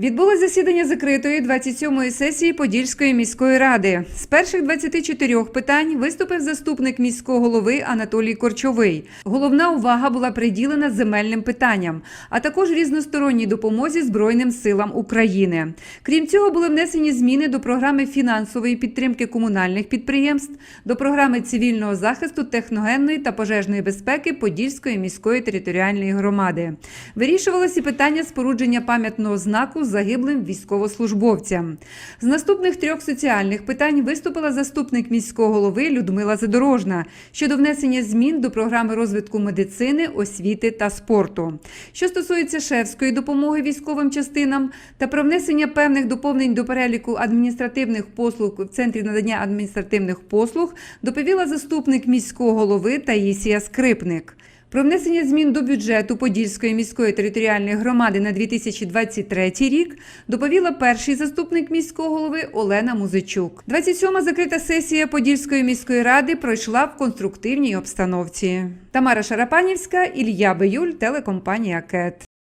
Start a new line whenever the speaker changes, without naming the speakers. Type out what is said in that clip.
Відбулось засідання закритої 27-ї сесії Подільської міської ради. З перших 24 питань виступив заступник міського голови Анатолій Корчовий. Головна увага була приділена земельним питанням, а також різносторонній допомозі Збройним силам України. Крім цього, були внесені зміни до програми фінансової підтримки комунальних підприємств, до програми цивільного захисту техногенної та пожежної безпеки Подільської міської територіальної громади. Вирішувалося питання спорудження пам'ятного знаку загиблим військовослужбовцям. З наступних трьох соціальних питань виступила заступник міського голови Людмила Задорожна щодо внесення змін до програми розвитку медицини, освіти та спорту. Що стосується шефської допомоги військовим частинам та про внесення певних доповнень до переліку адміністративних послуг в центрі надання адміністративних послуг, доповіла заступник міського голови Таїсія Скрипник. Про внесення змін до бюджету Подільської міської територіальної громади на 2023 рік доповіла перший заступник міського голови Олена Музичук. 27-ма закрита сесія Подільської міської ради пройшла в конструктивній обстановці. Тамара Шарапанівська, Ілля Биюль, телекомпанія КЕТ.